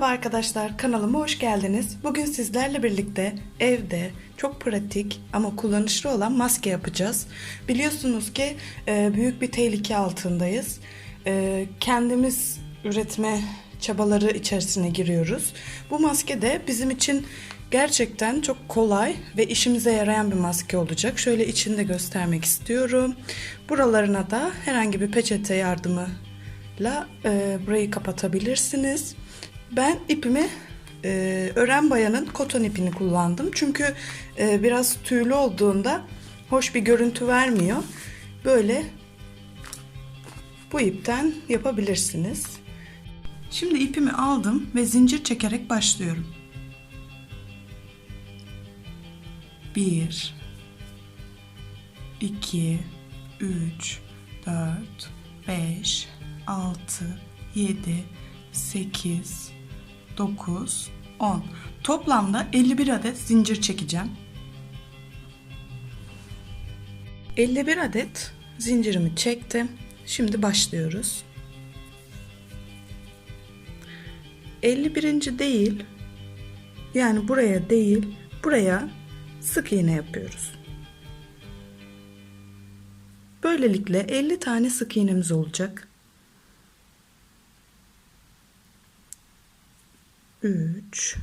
Merhaba arkadaşlar, kanalıma hoş geldiniz. Bugün sizlerle birlikte evde çok pratik ama kullanışlı olan maske yapacağız. Biliyorsunuz ki e, büyük bir tehlike altındayız. E, kendimiz üretme çabaları içerisine giriyoruz. Bu maske de bizim için gerçekten çok kolay ve işimize yarayan bir maske olacak. Şöyle içinde göstermek istiyorum. Buralarına da herhangi bir peçete yardımıyla e, burayı kapatabilirsiniz. Ben ipimi e, ören bayanın koton ipini kullandım. Çünkü e, biraz tüylü olduğunda hoş bir görüntü vermiyor. Böyle bu ipten yapabilirsiniz. Şimdi ipimi aldım ve zincir çekerek başlıyorum. 1 2 3 4 5 6 7 8 9 10 Toplamda 51 adet zincir çekeceğim. 51 adet zincirimi çektim. Şimdi başlıyoruz. 51. değil yani buraya değil buraya sık iğne yapıyoruz. Böylelikle 50 tane sık iğnemiz olacak. 3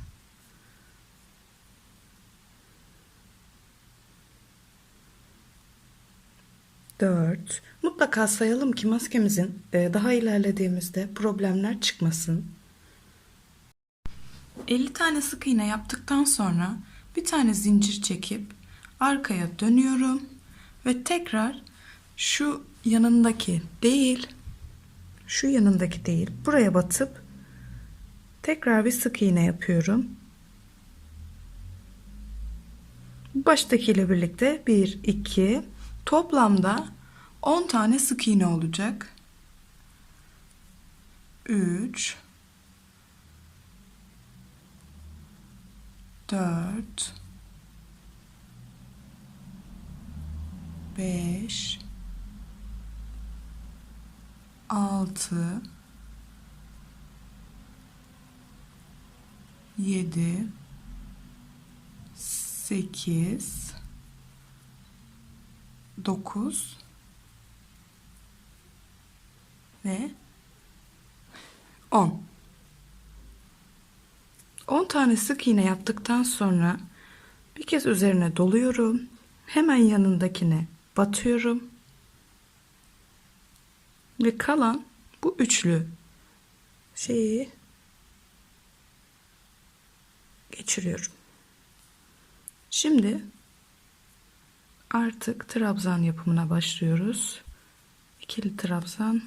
4 Mutlaka sayalım ki maskemizin e, daha ilerlediğimizde problemler çıkmasın. 50 tane sık iğne yaptıktan sonra bir tane zincir çekip arkaya dönüyorum ve tekrar şu yanındaki değil şu yanındaki değil buraya batıp tekrar bir sık iğne yapıyorum. Baştaki ile birlikte 1 2 toplamda 10 tane sık iğne olacak. 3 4 5 6 7 8 9 ve 10 10 tane sık iğne yaptıktan sonra bir kez üzerine doluyorum. Hemen yanındakine batıyorum. Ve kalan bu üçlü şeyi geçiriyorum. Şimdi artık trabzan yapımına başlıyoruz. İkili trabzan.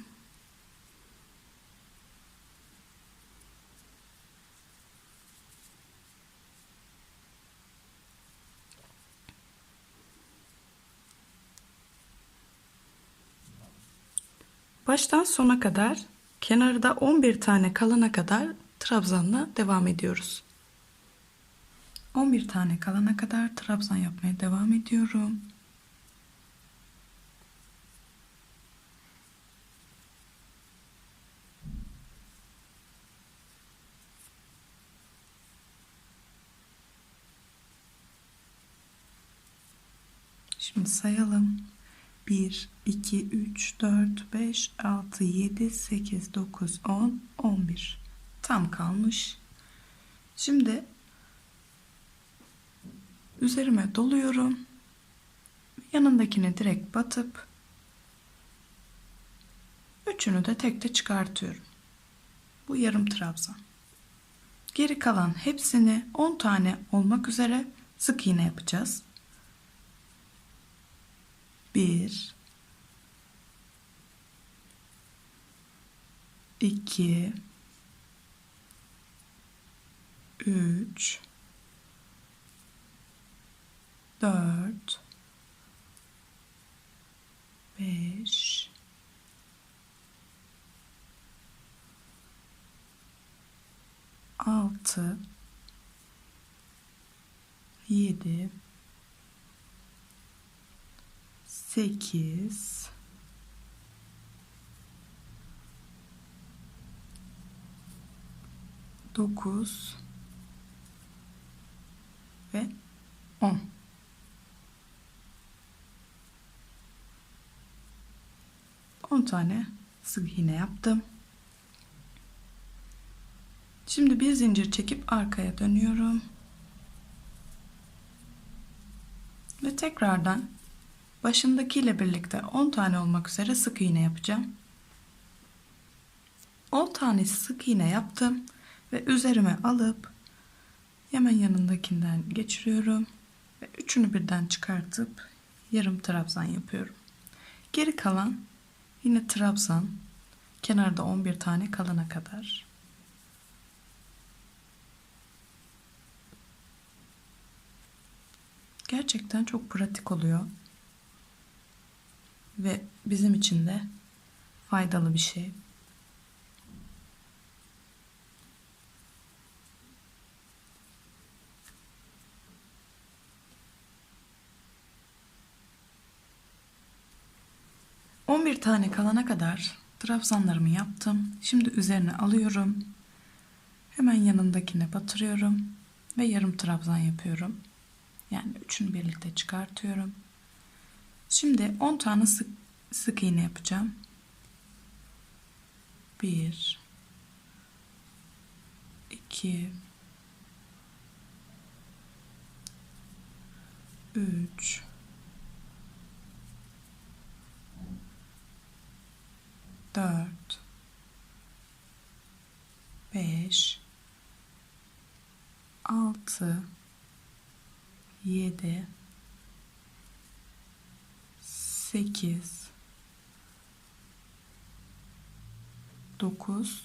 Baştan sona kadar kenarda 11 tane kalana kadar trabzanla devam ediyoruz. 11 tane kalana kadar trabzan yapmaya devam ediyorum. Şimdi sayalım. 1, 2, 3, 4, 5, 6, 7, 8, 9, 10, 11. Tam kalmış. Şimdi üzerime doluyorum. Yanındakine direkt batıp üçünü de tekte çıkartıyorum. Bu yarım trabzan. Geri kalan hepsini 10 tane olmak üzere sık iğne yapacağız. 1 2 3 4 5 6 7 8 9 9 ve 10. On tane sık iğne yaptım. Şimdi bir zincir çekip arkaya dönüyorum. Ve tekrardan başındakiyle birlikte 10 tane olmak üzere sık iğne yapacağım. 10 tane sık iğne yaptım ve üzerime alıp hemen yanındakinden geçiriyorum ve üçünü birden çıkartıp yarım trabzan yapıyorum. Geri kalan yine trabzan kenarda 11 tane kalana kadar. Gerçekten çok pratik oluyor. Ve bizim için de faydalı bir şey. On bir tane kalana kadar trabzanlarımı yaptım. Şimdi üzerine alıyorum. Hemen yanındakine batırıyorum ve yarım trabzan yapıyorum. Yani üçünü birlikte çıkartıyorum. Şimdi 10 tane sık, sık iğne yapacağım. 1 2 3 4 5 6 7 8 9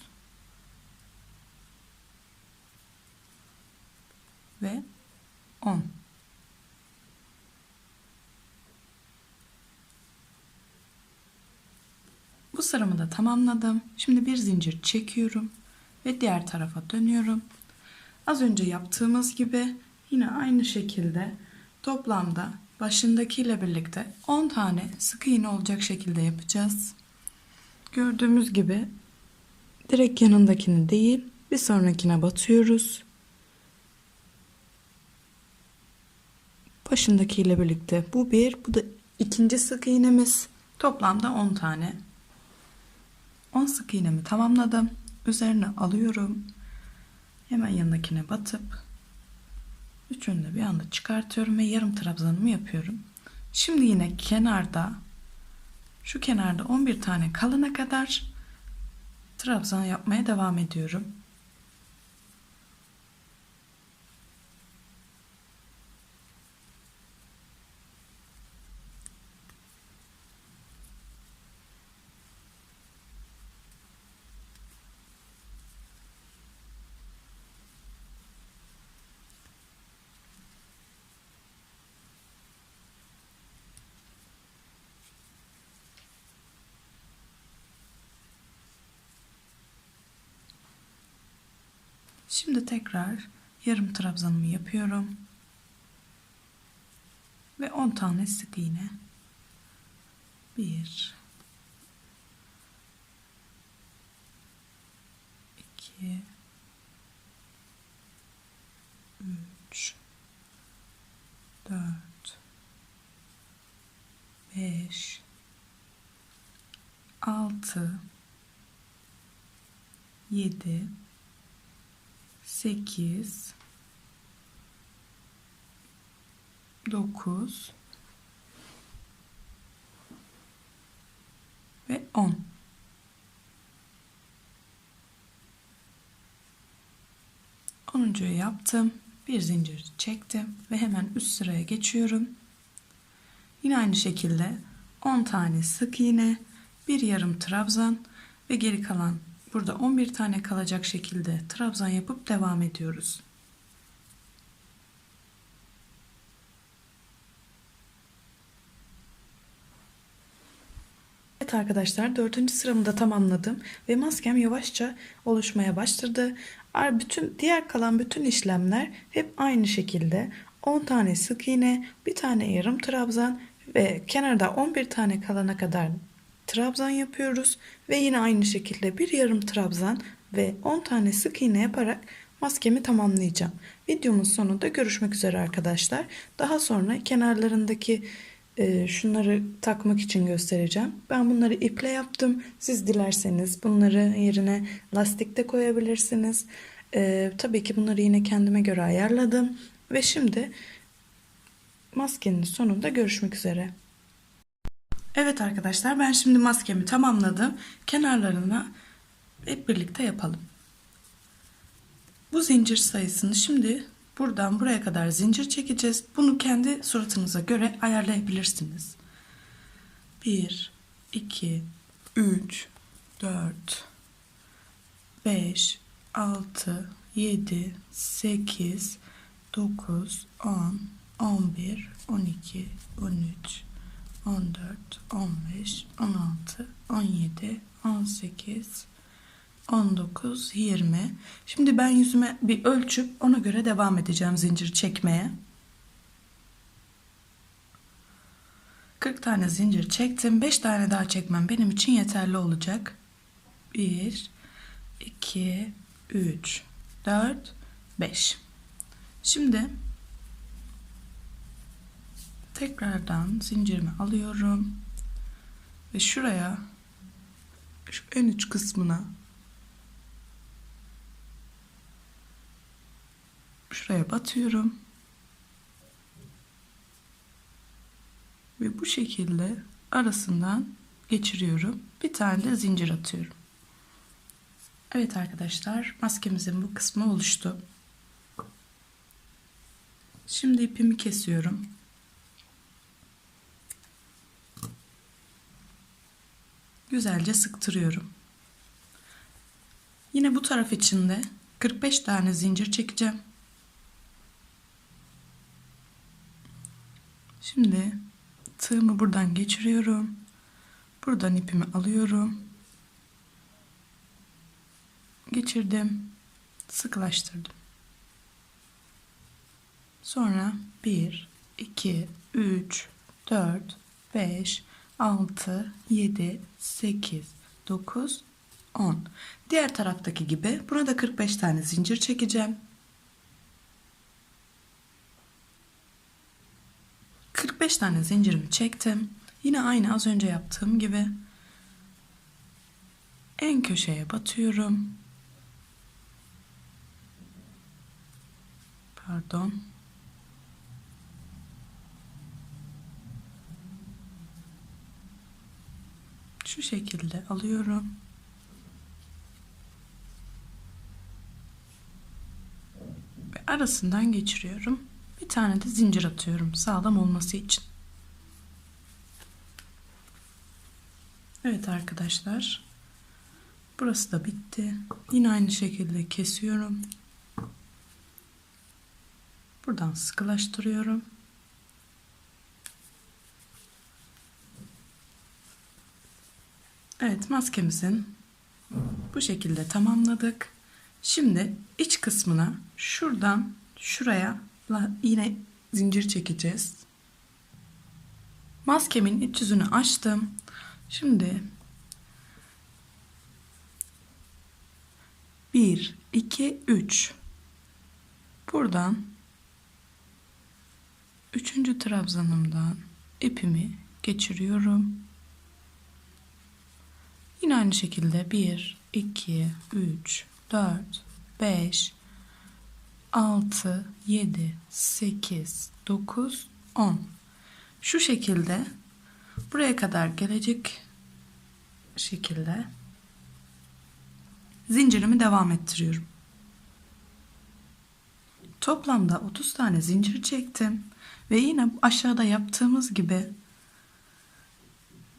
ve 10 Bu sıramı da tamamladım. Şimdi bir zincir çekiyorum ve diğer tarafa dönüyorum. Az önce yaptığımız gibi Yine aynı şekilde toplamda başındakiyle birlikte 10 tane sık iğne olacak şekilde yapacağız. Gördüğümüz gibi direkt yanındakini değil bir sonrakine batıyoruz. Başındakiyle birlikte bu bir, bu da ikinci sık iğnemiz. Toplamda 10 tane. 10 sık iğnemi tamamladım. Üzerine alıyorum. Hemen yanındakine batıp Üçünü de bir anda çıkartıyorum ve yarım trabzanımı yapıyorum. Şimdi yine kenarda şu kenarda 11 tane kalana kadar trabzan yapmaya devam ediyorum. Şimdi tekrar yarım trabzanımı yapıyorum. Ve 10 tane sık iğne. 1 2 3 4 5 6 7 8 9 ve 10 10. yaptım. Bir zincir çektim ve hemen üst sıraya geçiyorum. Yine aynı şekilde 10 tane sık iğne, bir yarım trabzan ve geri kalan Burada 11 tane kalacak şekilde trabzan yapıp devam ediyoruz. Evet arkadaşlar dördüncü sıramı da tamamladım ve maskem yavaşça oluşmaya başladı. Bütün diğer kalan bütün işlemler hep aynı şekilde 10 tane sık iğne, bir tane yarım trabzan ve kenarda 11 tane kalana kadar trabzan yapıyoruz ve yine aynı şekilde bir yarım trabzan ve 10 tane sık iğne yaparak maskemi tamamlayacağım. Videomun sonunda görüşmek üzere arkadaşlar. Daha sonra kenarlarındaki e, şunları takmak için göstereceğim. Ben bunları iple yaptım. Siz dilerseniz bunları yerine lastik de koyabilirsiniz. E, tabii ki bunları yine kendime göre ayarladım. Ve şimdi maskenin sonunda görüşmek üzere. Evet arkadaşlar ben şimdi maskemi tamamladım. Kenarlarına hep birlikte yapalım. Bu zincir sayısını şimdi buradan buraya kadar zincir çekeceğiz. Bunu kendi suratınıza göre ayarlayabilirsiniz. 1 2 3 4 5 6 7 8 9 10 11 12 13 14 15 16 17 18 19, 20. Şimdi ben yüzüme bir ölçüp ona göre devam edeceğim zincir çekmeye. 40 tane zincir çektim. 5 tane daha çekmem benim için yeterli olacak. 1, 2, 3, 4, 5. Şimdi tekrardan zincirimi alıyorum. Ve şuraya şu en uç kısmına şuraya batıyorum. Ve bu şekilde arasından geçiriyorum. Bir tane de zincir atıyorum. Evet arkadaşlar maskemizin bu kısmı oluştu. Şimdi ipimi kesiyorum. Güzelce sıktırıyorum. Yine bu taraf için de 45 tane zincir çekeceğim. Şimdi tığımı buradan geçiriyorum. Buradan ipimi alıyorum. Geçirdim. Sıklaştırdım. Sonra 1, 2, 3, 4, 5, 6, 7, 8, 9, 10. Diğer taraftaki gibi buna da 45 tane zincir çekeceğim. 45 tane zincirimi çektim. Yine aynı az önce yaptığım gibi en köşeye batıyorum. Pardon. Şu şekilde alıyorum. Ve arasından geçiriyorum. Bir tane de zincir atıyorum sağlam olması için. Evet arkadaşlar. Burası da bitti. Yine aynı şekilde kesiyorum. Buradan sıkılaştırıyorum. Evet maskemizin bu şekilde tamamladık. Şimdi iç kısmına şuradan şuraya yine zincir çekeceğiz. Maskemin iç yüzünü açtım. Şimdi 1 2 3 buradan 3. trabzanımdan ipimi geçiriyorum. Yine aynı şekilde 1 2 3 4 5 6, 7, 8, 9, 10. Şu şekilde buraya kadar gelecek şekilde zincirimi devam ettiriyorum. Toplamda 30 tane zincir çektim ve yine aşağıda yaptığımız gibi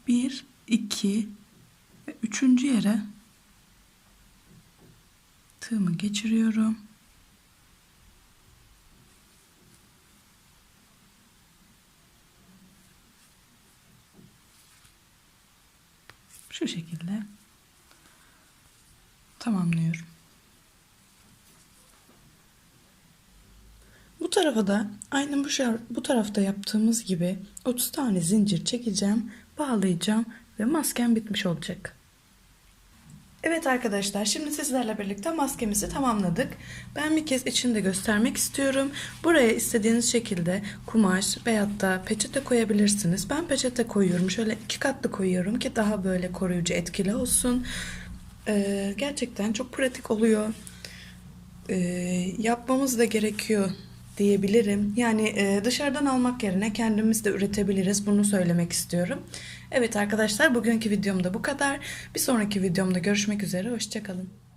1, 2 ve 3. yere tığımı geçiriyorum. Şu şekilde tamamlıyorum. Bu tarafa da aynı bu, bu tarafta yaptığımız gibi 30 tane zincir çekeceğim, bağlayacağım ve maskem bitmiş olacak. Evet arkadaşlar şimdi sizlerle birlikte maskemizi tamamladık. Ben bir kez içini de göstermek istiyorum. Buraya istediğiniz şekilde kumaş veyahut da peçete koyabilirsiniz. Ben peçete koyuyorum. Şöyle iki katlı koyuyorum ki daha böyle koruyucu etkili olsun. Ee, gerçekten çok pratik oluyor. Ee, yapmamız da gerekiyor diyebilirim. Yani e, dışarıdan almak yerine kendimiz de üretebiliriz. Bunu söylemek istiyorum. Evet arkadaşlar bugünkü videom da bu kadar. Bir sonraki videomda görüşmek üzere. Hoşçakalın.